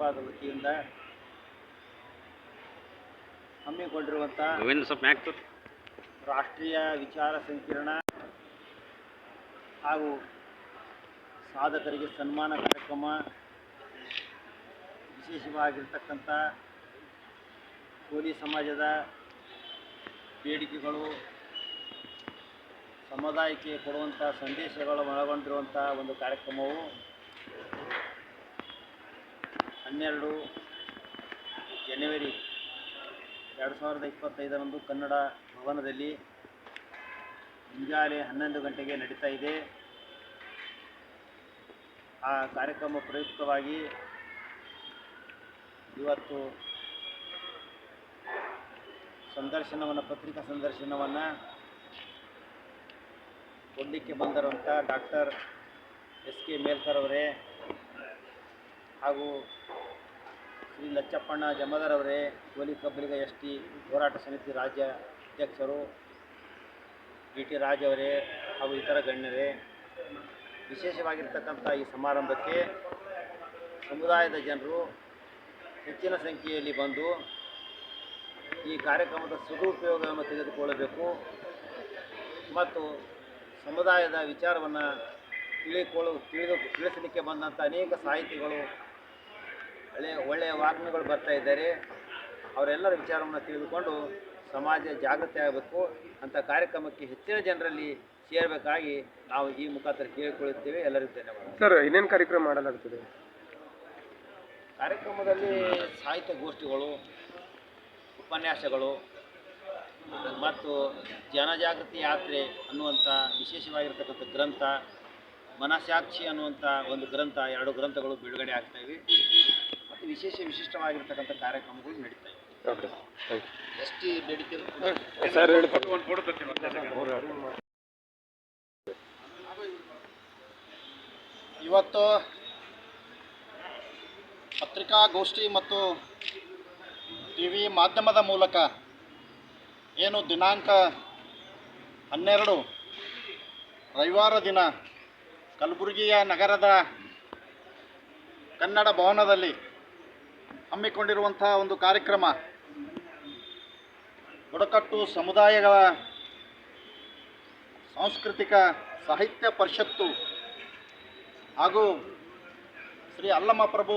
ವತಿಯಿಂದ ಹಮ್ಮಿಕೊಂಡಿರುವಂಥ ತೋರಿ. ರಾಷ್ಟ್ರೀಯ ವಿಚಾರ ಸಂಕಿರಣ ಹಾಗೂ ಸಾಧಕರಿಗೆ ಸನ್ಮಾನ ಕಾರ್ಯಕ್ರಮ ವಿಶೇಷವಾಗಿರ್ತಕ್ಕಂಥ ಕೋಲಿ ಸಮಾಜದ ಬೇಡಿಕೆಗಳು ಸಮುದಾಯಕ್ಕೆ ಕೊಡುವಂಥ ಸಂದೇಶಗಳು ಒಳಗೊಂಡಿರುವಂಥ ಒಂದು ಕಾರ್ಯಕ್ರಮವು ಹನ್ನೆರಡು ಜನವರಿ ಎರಡು ಸಾವಿರದ ಇಪ್ಪತ್ತೈದರಂದು ಕನ್ನಡ ಭವನದಲ್ಲಿ ಮುಂಜಾನೆ ಹನ್ನೊಂದು ಗಂಟೆಗೆ ನಡೀತಾ ಇದೆ. ಆ ಕಾರ್ಯಕ್ರಮ ಪ್ರಯುಕ್ತವಾಗಿ ಇವತ್ತು ಸಂದರ್ಶನವನ್ನು, ಪತ್ರಿಕಾ ಸಂದರ್ಶನವನ್ನು ಕೊಡಲಿಕ್ಕೆ ಬಂದಿರುವಂಥ ಡಾಕ್ಟರ್ ಎಸ್ ಕೆ ಮೇಲ್ಕರ್ ಅವರೇ ಹಾಗೂ ಶ್ರೀ ಲಚ್ಚಪ್ಪಣ್ಣ ಜಮದರ್ ಅವರೇ ಕೋಲಿ ಕಬ್ಬಲಿಗ ಎಸ್ ಟಿ ಹೋರಾಟ ಸಮಿತಿ ರಾಜ್ಯ ಅಧ್ಯಕ್ಷರು, ಡಿ ಟಿ ರಾಜ್ ಅವರೇ ಹಾಗೂ ಇತರ ಗಣ್ಯರೇ, ವಿಶೇಷವಾಗಿರ್ತಕ್ಕಂಥ ಈ ಸಮಾರಂಭಕ್ಕೆ ಸಮುದಾಯದ ಜನರು ಹೆಚ್ಚಿನ ಸಂಖ್ಯೆಯಲ್ಲಿ ಬಂದು ಈ ಕಾರ್ಯಕ್ರಮದ ಸದುಪಯೋಗವನ್ನು ತೆಗೆದುಕೊಳ್ಳಬೇಕು ಮತ್ತು ಸಮುದಾಯದ ವಿಚಾರವನ್ನು ತಿಳಿಕೊಳ್ಳು, ತಿಳಿದು, ತಿಳಿಸಲಿಕ್ಕೆ ಬಂದಂಥ ಅನೇಕ ಸಾಹಿತಿಗಳು ಒಳ್ಳೆಯ ಒಳ್ಳೆಯ ವಾಗ್ಮಿಗಳು ಬರ್ತಾ ಇದ್ದಾರೆ. ಅವರೆಲ್ಲರ ವಿಚಾರವನ್ನು ತಿಳಿದುಕೊಂಡು ಸಮಾಜ ಜಾಗೃತಿ ಆಗಬೇಕು ಅಂಥ ಕಾರ್ಯಕ್ರಮಕ್ಕೆ ಹೆಚ್ಚಿನ ಜನರಲ್ಲಿ ಸೇರಬೇಕಾಗಿ ನಾವು ಈ ಮುಖಾಂತರ ಕೇಳಿಕೊಳ್ಳುತ್ತೇವೆ. ಎಲ್ಲರಿಗೂ ಧನ್ಯವಾದ. ಸರ್ ಇನ್ನೇನು ಕಾರ್ಯಕ್ರಮ ಮಾಡಲಾಗುತ್ತದೆ ಕಾರ್ಯಕ್ರಮದಲ್ಲಿ ಸಾಹಿತ್ಯ ಗೋಷ್ಠಿಗಳು ಉಪನ್ಯಾಸಗಳು ಮತ್ತು ಜನಜಾಗೃತಿ ಯಾತ್ರೆ ಅನ್ನುವಂಥ ವಿಶೇಷವಾಗಿರ್ತಕ್ಕಂಥ ಗ್ರಂಥ ಮನಸಾಕ್ಷಿ ಅನ್ನುವಂಥ ಒಂದು ಗ್ರಂಥ ಎರಡು ಗ್ರಂಥಗಳು ಬಿಡುಗಡೆ ಆಗ್ತಾಯಿವೆ ವಿಶೇಷ ವಿಶಿಷ್ಟವಾಗಿರ್ತಕ್ಕಂಥ ಕಾರ್ಯಕ್ರಮಗಳು ನಡೀತಾ ಇವೆ. ಓಕೆ ಎಷ್ಟು ನಡೀತಿರೋ ಯು ಸರ್ ಹೇಳ್ತಾರೆ ಇವತ್ತು ಪತ್ರಿಕಾಗೋಷ್ಠಿ ಮತ್ತು ಟಿ ವಿ ಮಾಧ್ಯಮದ ಮೂಲಕ ಏನು ದಿನಾಂಕ ಹನ್ನೆರಡು ರವಿವಾರ ದಿನ ಕಲಬುರಗಿಯ ನಗರದ ಕನ್ನಡ ಭವನದಲ್ಲಿ ಹಮ್ಮಿಕೊಂಡಿರುವಂಥ ಒಂದು ಕಾರ್ಯಕ್ರಮ. ಬುಡಕಟ್ಟು ಸಮುದಾಯಗಳ ಸಾಂಸ್ಕೃತಿಕ ಸಾಹಿತ್ಯ ಪರಿಷತ್ತು ಹಾಗೂ ಶ್ರೀ ಅಲ್ಲಮ್ಮ ಪ್ರಭು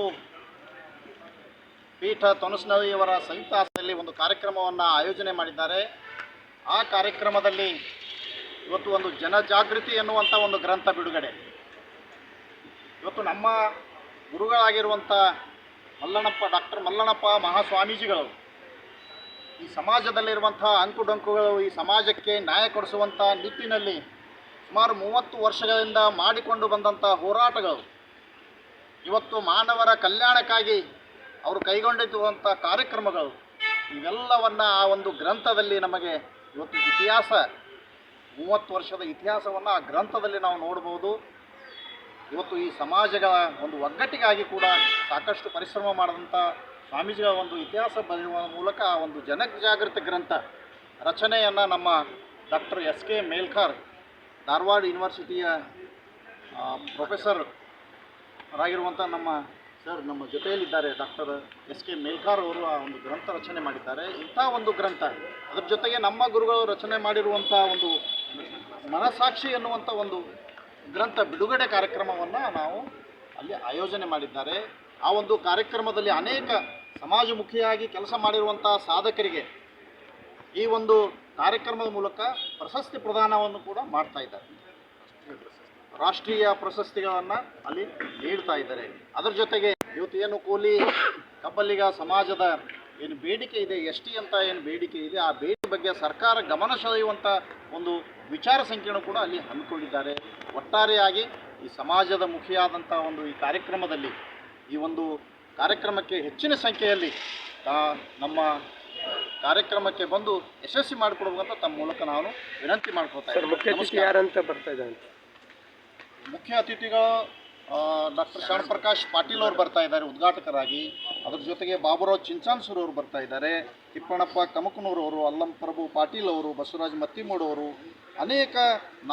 ಪೀಠ ತೊನಸ್ನವಿಯವರ ಸಂಯುಕ್ತ ಆಶ್ರಯದಲ್ಲಿ ಒಂದು ಕಾರ್ಯಕ್ರಮವನ್ನು ಆಯೋಜನೆ ಮಾಡಿದ್ದಾರೆ. ಆ ಕಾರ್ಯಕ್ರಮದಲ್ಲಿ ಇವತ್ತು ಒಂದು ಜನಜಾಗೃತಿ ಎನ್ನುವಂಥ ಒಂದು ಗ್ರಂಥ ಬಿಡುಗಡೆ. ಇವತ್ತು ನಮ್ಮ ಗುರುಗಳಾಗಿರುವಂಥ ಮಲ್ಲಣ್ಣಪ್ಪ ಡಾಕ್ಟರ್ ಮಲ್ಲಣ್ಣಪ್ಪ ಮಹಾಸ್ವಾಮೀಜಿಗಳು. ಈ ಸಮಾಜದಲ್ಲಿರುವಂಥ ಅಂಕುಡೊಂಕುಗಳು ಈ ಸಮಾಜಕ್ಕೆ ನ್ಯಾಯ ಕೊಡಿಸುವಂಥ ನಿಟ್ಟಿನಲ್ಲಿ ಸುಮಾರು ಮೂವತ್ತು ವರ್ಷಗಳಿಂದ ಮಾಡಿಕೊಂಡು ಬಂದಂಥ ಹೋರಾಟಗಳು. ಇವತ್ತು ಮಾನವರ ಕಲ್ಯಾಣಕ್ಕಾಗಿ ಅವರು ಕೈಗೊಂಡಿರುವಂಥ ಕಾರ್ಯಕ್ರಮಗಳು. ಇವೆಲ್ಲವನ್ನು ಆ ಒಂದು ಗ್ರಂಥದಲ್ಲಿ ನಮಗೆ ಇವತ್ತು ಇತಿಹಾಸ, ಮೂವತ್ತು ವರ್ಷದ ಇತಿಹಾಸವನ್ನು ಆ ಗ್ರಂಥದಲ್ಲಿ ನಾವು ನೋಡ್ಬೋದು. ಇವತ್ತು ಈ ಸಮಾಜಗಳ ಒಂದು ಒಗ್ಗಟ್ಟಿಗಾಗಿ ಕೂಡ ಸಾಕಷ್ಟು ಪರಿಶ್ರಮ ಮಾಡಿದಂಥ ಸ್ವಾಮೀಜಿಗಳ ಒಂದು ಇತಿಹಾಸ ಬರೆಯುವ ಮೂಲಕ ಒಂದು ಜನಜಾಗೃತಿ ಗ್ರಂಥ ರಚನೆಯನ್ನು ನಮ್ಮ doctor S K Melkar Dharwad ಯೂನಿವರ್ಸಿಟಿಯ professor ಆಗಿರುವಂಥ ನಮ್ಮ ಸರ್ ನಮ್ಮ ಜೊತೆಯಲ್ಲಿದ್ದಾರೆ ಡಾಕ್ಟರ್ ಎಸ್ ಕೆ ಮೇಲ್ಕಾರ್ ಅವರು ಆ ಒಂದು ಗ್ರಂಥ ರಚನೆ ಮಾಡಿದ್ದಾರೆ. ಇಂಥ ಒಂದು ಗ್ರಂಥ, ಅದ್ರ ಜೊತೆಗೆ ನಮ್ಮ ಗುರುಗಳು ರಚನೆ ಮಾಡಿರುವಂಥ ಒಂದು ಮನಸಾಕ್ಷಿ ಎನ್ನುವಂಥ ಒಂದು ಗ್ರಂಥ ಬಿಡುಗಡೆ ಕಾರ್ಯಕ್ರಮವನ್ನು ನಾವು ಅಲ್ಲಿ ಆಯೋಜನೆ ಮಾಡಿದ್ದಾರೆ. ಆ ಒಂದು ಕಾರ್ಯಕ್ರಮದಲ್ಲಿ ಅನೇಕ ಸಮಾಜಮುಖಿಯಾಗಿ ಕೆಲಸ ಮಾಡಿರುವಂಥ ಸಾಧಕರಿಗೆ ಈ ಒಂದು ಕಾರ್ಯಕ್ರಮದ ಮೂಲಕ ಪ್ರಶಸ್ತಿ ಪ್ರದಾನವನ್ನು ಕೂಡ ಮಾಡ್ತಾ ಇದ್ದಾರೆ. ರಾಷ್ಟ್ರೀಯ ಪ್ರಶಸ್ತಿಗಳನ್ನು ಅಲ್ಲಿ ನೀಡ್ತಾ ಇದ್ದಾರೆ. ಅದರ ಜೊತೆಗೆ ಇವತ್ತು ಏನು ಕೂಲಿ ಕಬ್ಬಲಿಗ ಸಮಾಜದ ಏನು ಬೇಡಿಕೆ ಇದೆ ಎಸ್ ಟಿ ಅಂತ ಏನು ಬೇಡಿಕೆ ಇದೆ ಆ ಬೇಡಿಕೆ ಬಗ್ಗೆ ಸರ್ಕಾರ ಗಮನ ಸೆಳೆಯುವಂಥ ಒಂದು ವಿಚಾರ ಸಂಕಿರಣ ಕೂಡ ಅಲ್ಲಿ ಹಮ್ಮಿಕೊಂಡಿದ್ದಾರೆ. ಒಟ್ಟಾರೆಯಾಗಿ ಈ ಸಮಾಜದ ಮುಖಿಯಾದಂಥ ಒಂದು ಈ ಕಾರ್ಯಕ್ರಮದಲ್ಲಿ ಈ ಒಂದು ಕಾರ್ಯಕ್ರಮಕ್ಕೆ ಹೆಚ್ಚಿನ ಸಂಖ್ಯೆಯಲ್ಲಿ ನಮ್ಮ ಕಾರ್ಯಕ್ರಮಕ್ಕೆ ಬಂದು ಯಶಸ್ವಿ ಮಾಡಿಕೊಡ್ಬೇಕಂತ ತಮ್ಮ ಮೂಲಕ ನಾನು ವಿನಂತಿ ಮಾಡ್ಕೊತಾ ಇದ್ದೇನೆ. ಯಾರಂತ ಬರ್ತಾ ಇದ್ದಾರೆ ಮುಖ್ಯ ಅತಿಥಿಗಳು ಡಾಕ್ಟರ್ ಶರಣ್ ಪ್ರಕಾಶ್ ಪಾಟೀಲ್ ಅವರು ಬರ್ತಾ ಇದ್ದಾರೆ ಉದ್ಘಾಟಕರಾಗಿ. ಅದ್ರ ಜೊತೆಗೆ ಬಾಬುರಾವ್ ಚಿಂಚಾನ್ಸೂರ್ ಅವರು ಬರ್ತಾ ಇದ್ದಾರೆ. ತಿಪ್ಪಣಪ್ಪ ಕಮಕನೂರು ಅವರು ಅಲ್ಲಂ ಪ್ರಭು ಪಾಟೀಲ್ ಅವರು ಬಸವರಾಜ್ ಮತ್ತಿಮೂಡ್ ಅವರು ಅನೇಕ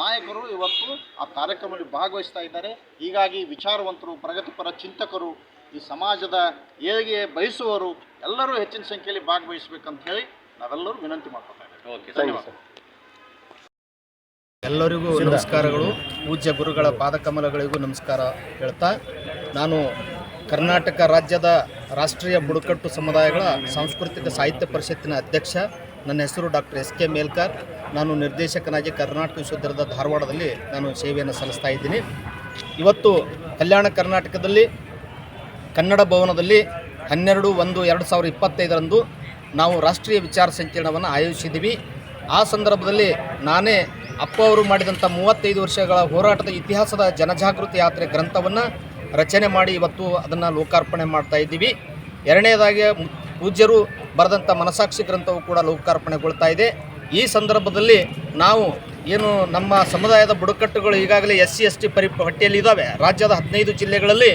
ನಾಯಕರು ಇವತ್ತು ಆ ಕಾರ್ಯಕ್ರಮದಲ್ಲಿ ಭಾಗವಹಿಸ್ತಾ ಇದ್ದಾರೆ. ಹೀಗಾಗಿ ವಿಚಾರವಂತರು ಪ್ರಗತಿಪರ ಚಿಂತಕರು ಈ ಸಮಾಜದ ಏಳಿಗೆ ಬಯಸುವವರು ಎಲ್ಲರೂ ಹೆಚ್ಚಿನ ಸಂಖ್ಯೆಯಲ್ಲಿ ಭಾಗವಹಿಸಬೇಕಂತ ಹೇಳಿ ನಾವೆಲ್ಲರೂ ವಿನಂತಿ ಮಾಡ್ಕೊತಾ ಇದ್ದೇವೆ. ಎಲ್ಲರಿಗೂ ನಮಸ್ಕಾರಗಳು. ಪೂಜ್ಯ ಗುರುಗಳ ಪಾದಕಮಲಗಳಿಗೂ ನಮಸ್ಕಾರ ಹೇಳ್ತಾ ನಾನು ಕರ್ನಾಟಕ ರಾಜ್ಯದ ರಾಷ್ಟ್ರೀಯ ಬುಡಕಟ್ಟು ಸಮುದಾಯಗಳ ಸಾಂಸ್ಕೃತಿಕ ಸಾಹಿತ್ಯ ಪರಿಷತ್ತಿನ ಅಧ್ಯಕ್ಷ, ನನ್ನ ಹೆಸರು ಡಾಕ್ಟರ್ ಎಸ್ ಕೆ ಮೇಲ್ಕರ್. ನಾನು ನಿರ್ದೇಶಕನಾಗಿ ಕರ್ನಾಟಕ ವಿಶ್ವವಿದ್ಯಾಲಯದ ಧಾರವಾಡದಲ್ಲಿ ನಾನು ಸೇವೆಯನ್ನು ಸಲ್ಲಿಸ್ತಾ ಇದ್ದೀನಿ. ಇವತ್ತು ಕಲ್ಯಾಣ ಕರ್ನಾಟಕದಲ್ಲಿ, ಕನ್ನಡ ಭವನದಲ್ಲಿ ಹನ್ನೆರಡು ಒಂದು ಎರಡು ಸಾವಿರದ ಇಪ್ಪತ್ತೈದರಂದು ನಾವು ರಾಷ್ಟ್ರೀಯ ವಿಚಾರ ಸಂಕಿರಣವನ್ನು ಆಯೋಜಿಸಿದ್ದೀವಿ. ಆ ಸಂದರ್ಭದಲ್ಲಿ ನಾನೇ ಅಪ್ಪ ಅವರು ಮಾಡಿದಂಥ ಮೂವತ್ತೈದು ವರ್ಷಗಳ ಹೋರಾಟದ ಇತಿಹಾಸದ ಜನಜಾಗೃತಿ ಯಾತ್ರೆ ಗ್ರಂಥವನ್ನು ರಚನೆ ಮಾಡಿ ಇವತ್ತು ಅದನ್ನು ಲೋಕಾರ್ಪಣೆ ಮಾಡ್ತಾ ಇದ್ದೀವಿ. ಎರಡನೇದಾಗಿ ಪೂಜ್ಯರು ಬರೆದಂಥ ಮನಸಾಕ್ಷಿ ಗ್ರಂಥವು ಕೂಡ ಲೋಕಾರ್ಪಣೆಗೊಳ್ತಾ ಇದೆ. ಈ ಸಂದರ್ಭದಲ್ಲಿ ನಾವು ಏನು ನಮ್ಮ ಸಮುದಾಯದ ಬುಡಕಟ್ಟುಗಳು ಈಗಾಗಲೇ ಎಸ್ ಸಿ ಎಸ್ ಟಿ ಪರಿ ಪಟ್ಟಿಯಲ್ಲಿ ಇದ್ದಾವೆ ರಾಜ್ಯದ ಹದಿನೈದು ಜಿಲ್ಲೆಗಳಲ್ಲಿ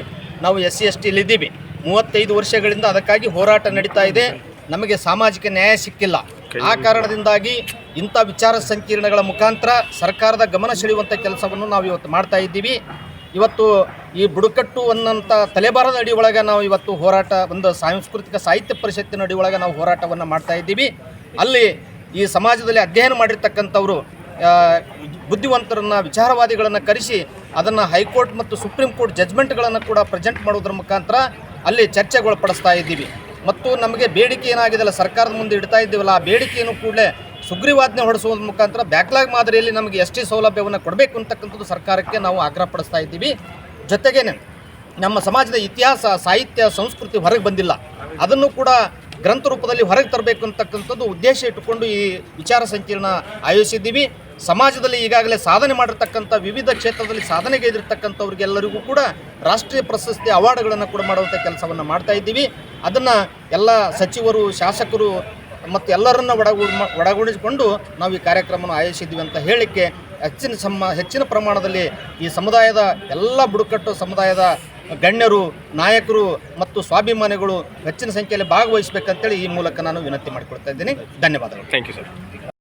ನಾವು ಎಸ್ ಸಿ ಎಸ್ ಇದ್ದೀವಿ. ಮೂವತ್ತೈದು ವರ್ಷಗಳಿಂದ ಅದಕ್ಕಾಗಿ ಹೋರಾಟ ನಡೀತಾ ಇದೆ. ನಮಗೆ ಸಾಮಾಜಿಕ ನ್ಯಾಯ ಸಿಕ್ಕಿಲ್ಲ. ಆ ಕಾರಣದಿಂದಾಗಿ ಇಂಥ ವಿಚಾರ ಸಂಕಿರಣಗಳ ಮುಖಾಂತರ ಸರ್ಕಾರದ ಗಮನ ಸೆಳೆಯುವಂಥ ಕೆಲಸವನ್ನು ನಾವು ಇವತ್ತು ಮಾಡ್ತಾ ಇದ್ದೀವಿ. ಇವತ್ತು ಈ ಬುಡಕಟ್ಟು ಅನ್ನಂಥ ತಲೆಬಾರದ ಅಡಿ ಒಳಗೆ ನಾವು ಇವತ್ತು ಹೋರಾಟ, ಒಂದು ಸಾಂಸ್ಕೃತಿಕ ಸಾಹಿತ್ಯ ಪರಿಷತ್ತಿನ ಅಡಿ ಒಳಗೆ ನಾವು ಹೋರಾಟವನ್ನು ಮಾಡ್ತಾ ಇದ್ದೀವಿ. ಅಲ್ಲಿ ಈ ಸಮಾಜದಲ್ಲಿ ಅಧ್ಯಯನ ಮಾಡಿರ್ತಕ್ಕಂಥವರು ಬುದ್ಧಿವಂತರನ್ನು, ವಿಚಾರವಾದಿಗಳನ್ನು ಕರೆಸಿ ಅದನ್ನು ಹೈಕೋರ್ಟ್ ಮತ್ತು ಸುಪ್ರೀಂ ಕೋರ್ಟ್ ಜಜ್ಮೆಂಟ್ಗಳನ್ನು ಕೂಡ ಪ್ರೆಸೆಂಟ್ ಮಾಡೋದ್ರ ಮುಖಾಂತರ ಅಲ್ಲಿ ಚರ್ಚೆಗೊಳಪಡಿಸ್ತಾ ಇದ್ದೀವಿ. ಮತ್ತು ನಮಗೆ ಬೇಡಿಕೆ ಏನಾಗಿದೆಲ್ಲ ಸರ್ಕಾರದ ಮುಂದೆ ಇಡ್ತಾ ಇದ್ದೀವಲ್ಲ, ಆ ಬೇಡಿಕೆಯನ್ನು ಕೂಡಲೇ ಸುಗ್ರೀವಾಜ್ಞೆ ಹೊರಡಿಸುವ ಮುಖಾಂತರ ಬ್ಯಾಕ್ಲಾಗ್ ಮಾದರಿಯಲ್ಲಿ ನಮಗೆ ಎಸ್ ಟಿ ಸೌಲಭ್ಯವನ್ನು ಕೊಡಬೇಕು ಅಂತಕ್ಕಂಥದ್ದು ಸರ್ಕಾರಕ್ಕೆ ನಾವು ಆಗ್ರಹಪಡಿಸ್ತಾ ಇದ್ದೀವಿ. ಜೊತೆಗೇನೆ ನಮ್ಮ ಸಮಾಜದ ಇತಿಹಾಸ, ಸಾಹಿತ್ಯ, ಸಂಸ್ಕೃತಿ ಹೊರಗೆ ಬಂದಿಲ್ಲ. ಅದನ್ನು ಕೂಡ ಗ್ರಂಥ ರೂಪದಲ್ಲಿ ಹೊರಗೆ ತರಬೇಕು ಅಂತಕ್ಕಂಥದ್ದು ಉದ್ದೇಶ ಇಟ್ಟುಕೊಂಡು ಈ ವಿಚಾರ ಸಂಕಿರಣ ಆಯೋಜಿಸಿದ್ದೀವಿ. ಸಮಾಜದಲ್ಲಿ ಈಗಾಗಲೇ ಸಾಧನೆ ಮಾಡಿರ್ತಕ್ಕಂಥ ವಿವಿಧ ಕ್ಷೇತ್ರದಲ್ಲಿ ಸಾಧನೆಗೈದಿರ್ತಕ್ಕಂಥವ್ರಿಗೆಲ್ಲರಿಗೂ ಕೂಡ ರಾಷ್ಟ್ರೀಯ ಪ್ರಶಸ್ತಿ ಅವಾರ್ಡ್ಗಳನ್ನು ಕೂಡ ಮಾಡುವಂಥ ಕೆಲಸವನ್ನು ಮಾಡ್ತಾ ಇದ್ದೀವಿ. ಅದನ್ನು ಎಲ್ಲ ಸಚಿವರು, ಶಾಸಕರು ಮತ್ತು ಎಲ್ಲರನ್ನ ಒಡಗೂಡಿ ಒಡಗೂಡಿಸಿಕೊಂಡು ನಾವು ಈ ಕಾರ್ಯಕ್ರಮವನ್ನು ಆಯೋಜಿಸಿದ್ವಿ ಅಂತ ಹೇಳಲಿಕ್ಕೆ ಹೆಚ್ಚಿನ ಸಮ ಹೆಚ್ಚಿನ ಪ್ರಮಾಣದಲ್ಲಿ ಈ ಸಮುದಾಯದ ಎಲ್ಲ ಬುಡಕಟ್ಟು ಸಮುದಾಯದ ಗಣ್ಯರು, ನಾಯಕರು ಮತ್ತು ಸ್ವಾಭಿಮಾನಿಗಳು ಹೆಚ್ಚಿನ ಸಂಖ್ಯೆಯಲ್ಲಿ ಭಾಗವಹಿಸಬೇಕಂತೇಳಿ ಈ ಮೂಲಕ ನಾನು ವಿನಂತಿ ಮಾಡಿಕೊಳ್ತಾ ಇದ್ದೀನಿ. ಧನ್ಯವಾದಗಳು. Thank you sir.